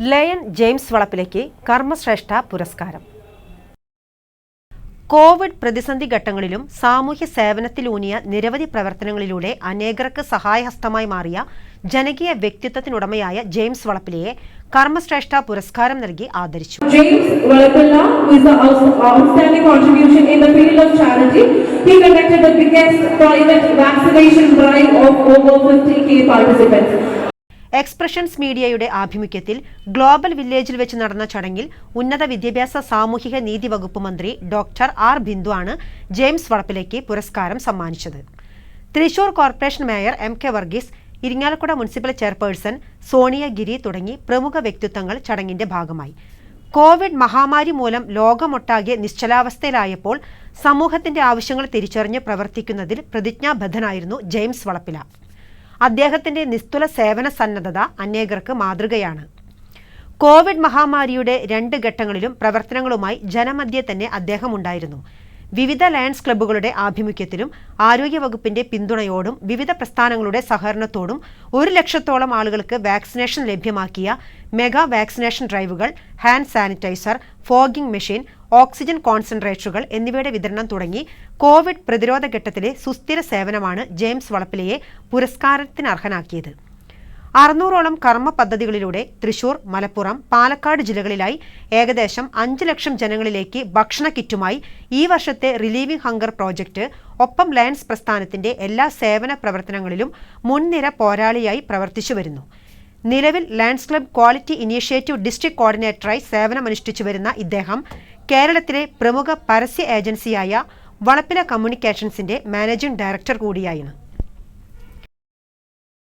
Lion James വളപ്പിലേക്ക് കർമ്മശ്രേഷ്ഠ പുരസ്കാരം. Covid പ്രതിസന്ധി ഘട്ടങ്ങളിലും സാമൂഹ്യ സേവനത്തിലൂന്നിയ നിരവധി പ്രവർത്തനങ്ങളിലൂടെ അനേകർക്ക് സഹായഹസ്തമായി മാറിയ ജനകീയ വ്യക്തിത്വത്തിനുടമയായ ജെയിംസ് വളപ്പിലയെ കർമ്മശ്രേഷ്ഠ പുരസ്കാരം നൽകി ആദരിച്ചു. James Valapilla, who is the outs- outstanding contribution in the field of charity, he conducted the biggest private vaccination drive of over 50k participants. Expressions മീഡിയയുടെ ആഭിമുഖ്യത്തിൽ ഗ്ലോബൽ വില്ലേജിൽ വെച്ച് നടന്ന ചടങ്ങിൽ ഉന്നത വിദ്യാഭ്യാസ സാമൂഹിക നീതി വകുപ്പ് മന്ത്രി ഡോക്ടർ ആർ ബിന്ദു ആണ് ജെയിംസ് വളപ്പിലേക്ക് പുരസ്കാരം സമ്മാനിച്ചത്. Thrissur corporation mayor M K Varghese Irinjalakuda municipal chairperson Sonia Giri തുടങ്ങി പ്രമുഖ വ്യക്തിത്വങ്ങൾ ചടങ്ങിന്റെ ഭാഗമായി. കോവിഡ് മഹാമാരി മൂലം ലോകമൊട്ടാകെ നിശ്ചലാവസ്ഥയിലായപ്പോൾ സമൂഹത്തിന്റെ ആവശ്യങ്ങൾ തിരിച്ചറിഞ്ഞ് പ്രവർത്തിക്കുന്നതിൽ പ്രതിജ്ഞാബദ്ധനായിരുന്നു ജെയിംസ് വളപ്പില. അദ്ദേഹത്തിന്റെ നിസ്തുല സേവന സന്നദ്ധത അനേകർക്ക് മാതൃകയാണ്. കോവിഡ് മഹാമാരിയുടെ രണ്ട് ഘട്ടങ്ങളിലും പ്രവർത്തനങ്ങളുമായി ജനമധ്യേ തന്നെ അദ്ദേഹം ഉണ്ടായിരുന്നു. വിവിധ ലയൺസ് ക്ലബ്ബുകളുടെ ആഭിമുഖ്യത്തിലും ആരോഗ്യവകുപ്പിന്റെ പിന്തുണയോടും വിവിധ പ്രസ്ഥാനങ്ങളുടെ സഹകരണത്തോടും ഒരു ലക്ഷത്തോളം ആളുകൾക്ക് വാക്സിനേഷൻ ലഭ്യമാക്കിയ mega vaccination ഡ്രൈവുകൾ hand sanitiser fogging machine oxygen കോൺസെൻട്രേറ്ററുകൾ എന്നിവയുടെ വിതരണം തുടങ്ങി കോവിഡ് പ്രതിരോധ ഘട്ടത്തിലെ സുസ്ഥിര സേവനമാണ് ജെയിംസ് വളപ്പിലയെ പുരസ്കാരത്തിനർഹനാക്കിയത്. അറുന്നൂറോളം കർമ്മ പദ്ധതികളിലൂടെ തൃശൂർ മലപ്പുറം പാലക്കാട് ജില്ലകളിലായി ഏകദേശം അഞ്ച് ലക്ഷം ജനങ്ങളിലേക്ക് ഭക്ഷണ കിറ്റുമായി ഈ വർഷത്തെ റിലീവിംഗ് ഹങ്കർ പ്രോജക്റ്റ് ഒപ്പം ലയൺസ് പ്രസ്ഥാനത്തിന്റെ എല്ലാ സേവന പ്രവർത്തനങ്ങളിലും മുൻനിര പോരാളിയായി പ്രവർത്തിച്ചു വരുന്നു. നിലവിൽ Lions club quality initiative district കോർഡിനേറ്ററായി സേവനമനുഷ്ഠിച്ചു വരുന്ന ഇദ്ദേഹം കേരളത്തിലെ പ്രമുഖ പരസ്യ ഏജൻസിയായ വളപ്പില കമ്മ്യൂണിക്കേഷൻസിന്റെ മാനേജിംഗ് ഡയറക്ടർ കൂടിയായിരുന്നു.